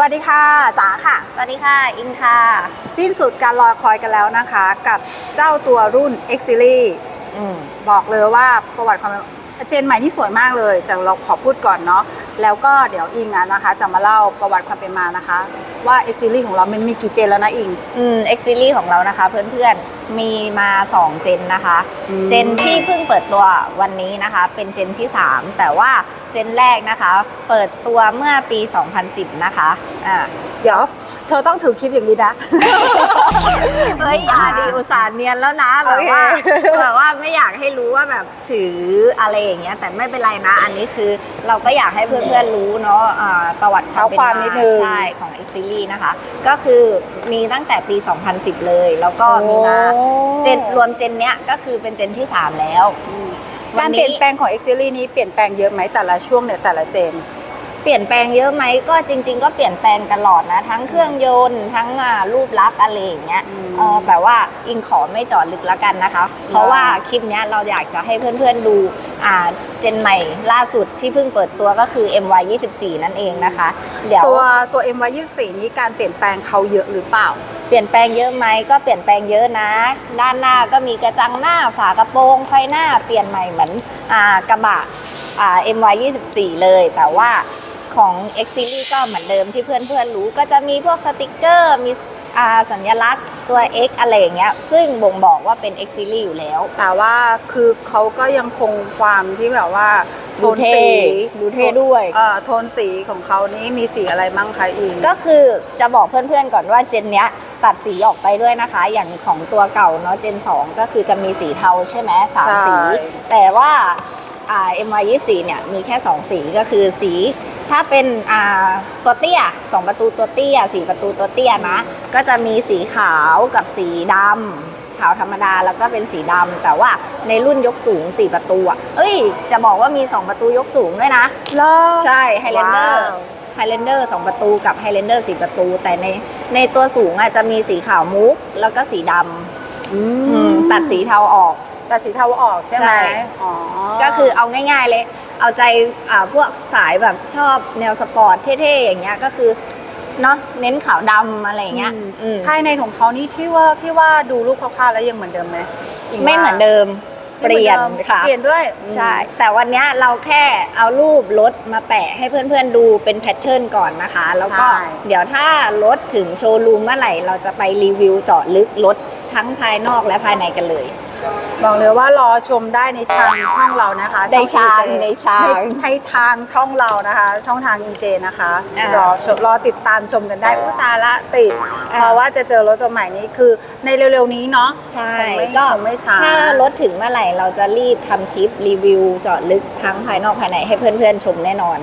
วัสดีค่ะจ๋าค่ะ สวัสดีค่ะ อิงค่ะ สิ้นสุดการรอคอยกันแล้วนะคะ กับเจ้าตัวรุ่น X Series อืมบอกเลยว่าประวัติความเจนใหม่ที่สวยมากเลย แต่เราขอพูดก่อนเนาะ แล้วก็เดี๋ยวอิงอะนะคะ จะมาเล่าประวัติความเป็นมานะคะ ว่า X Series ของเรามันมีกี่เจนแล้วนะอิง อืม X Series ของเรานะคะ เพื่อนๆมีมา 2 เจนนะคะ อืม เจนที่เพิ่งเปิดตัววันนี้นะคะ เป็นเจนที่ 3 แต่ว่าเจนแรกนะคะ เปิดตัวเมื่อปี 2010 นะคะอ่า เดี๋ยว เธอต้องถือคลิปอย่างนี้นะ เฮ้ยอย่าดีอุตส่าห์เนียนแล้วนะแบบว่าโอเคแบบว่าไม่อยากให้รู้ว่าแบบถืออะไรอย่างเงี้ยแต่ไม่เป็นไรนะ อันนี้คือเราก็อยากให้เพื่อนๆรู้เนาะอ่าประวัติความเป็นเท้าความนิดนึงใช่ของ X Series นะคะ ก็คือมีตั้งแต่ปี 2010 เลย แล้วก็มีมาโอ้ เจนรวมเจนเนี้ยก็คือเป็นเจนที่ 3 แล้วการเปลี่ยนแปลงของ X Series นี้เปลี่ยนแปลงเยอะไหมแต่ละช่วงเนี่ยแต่ละเจนเปลี่ยนแปลงเยอะไหมก็จริง ๆ ก็เปลี่ยนแปลงตลอดนะ ทั้งเครื่องยนต์ทั้งอ่ารูปลักษณ์อะไรอย่างเงี้ยอืมเออแต่ว่าอิงขอไม่เจอดลึกแล้วกันนะคะ เพราะว่าคลิปเนี้ยเราอยากจะให้เพื่อนๆดูอ่าเจนใหม่ล่าสุดที่เพิ่งเปิดตัวก็คือ MY 24นั่นเองนะคะ เดี๋ยวตัวตัว MY 24นี้การเปลี่ยนแปลงเขาเยอะหรือเปล่า เปลี่ยนแปลงเยอะไหมก็เปลี่ยนแปลงเยอะนะ ด้านหน้าก็มีกระจังหน้าฝากระโปรงไฟหน้าเปลี่ยนใหม่เหมือนอ่ากระบะอ่า MY 24เลยแต่ว่า ของ X Series ก็เหมือนเดิมที่เพื่อนๆรู้ก็จะมีพวกสติกเกอร์มีอ่าสัญลักษณ์ตัว X อะไรอย่างเงี้ยซึ่งบ่งบอกว่าเป็น X Series อยู่แล้ว แต่ว่าคือเขาก็ยังคงความที่แบบว่าโทนสีดูเท่ด้วยอ่าโทนสีของเขานี้มีสีอะไรบ้างคะอิงก็คือจะบอกเพื่อนๆก่อนว่าเจนเนี้ยตัดสีออกไปด้วยนะคะ อย่างของตัวเก่าเนาะเจน 2 ก็คือจะมีสีเทาใช่ไหมสามใช่สี แต่ว่าอ่า MY 24เนี่ยมีแค่ 2 สีก็คือสี ถ้าเป็นอ่าตัวเตี้ย2ประตูตัวเตี้ยสีประตูตัวเตี้ยนะ ก็จะมีสีขาวกับสีดำขาวธรรมดาแล้วก็เป็นสีดำแต่ว่าในรุ่นยกสูง4ประตูอะเอ้ย จะบอกว่ามี2ประตูยกสูงด้วยนะเหรอใช่ Highlander ว้าว Highlander สองประตูกับ Highlander สี่ประตู แต่ในในตัวสูงอะจะมีสีขาวมุกแล้วก็สีดอืำอืมมตัดสีเทาออก แต่สีเทาออกใช่ไหมใช่ อ๋อก็คือเอาง่ายๆเลย เอาใจอ่าพวกสายแบบชอบแนวสปอร์ตเท่ๆอย่างเงี้ยก็คือเนาะเน้นขาวดำอะไรอย่างเงี้ยอืมภายในของเขานี่ที่ว่าที่ว่าดูรูปคร่าวๆแล้วยังเหมือนเดิมไหมงไม่เหมือนเดิมเปไม่หมือลี่ยนดิมค่ะเปลี่ยนด้วยใช่แต่วันเนี้ยเราแค่เอารูปรถมาแปะให้เพื่อนๆดูเป็นแพทเทิร์นก่อนนะคะ แล้วก็ใช่เดี๋ยวถ้ารถถึงโชว์รูมเมื่อไหร่ เราจะไปรีวิวเจาะลึกรถทั้งภายนอกและภายในกันเลย บอกเลยว่ารอชมได้ในช่องช่องเรานะคะในช่องชาง EJ ในชางในในทางช่องเรานะคะ ช่องทาง EJ นะคะอ่ารอชมรอติดตามชมกันได้อุยตายละติด อ่า เพราะว่าจะเจอรถตัวใหม่นี้คือในเร็วๆนี้เนาะ ใช่คงไม่ก็คงไม่ช้า ถ้ารถถึงเมื่อไหร่เราจะรีบทำคลิปรีวิวเจาะลึกทั้งภายนอกภายในให้เพื่อนๆชมแน่นอน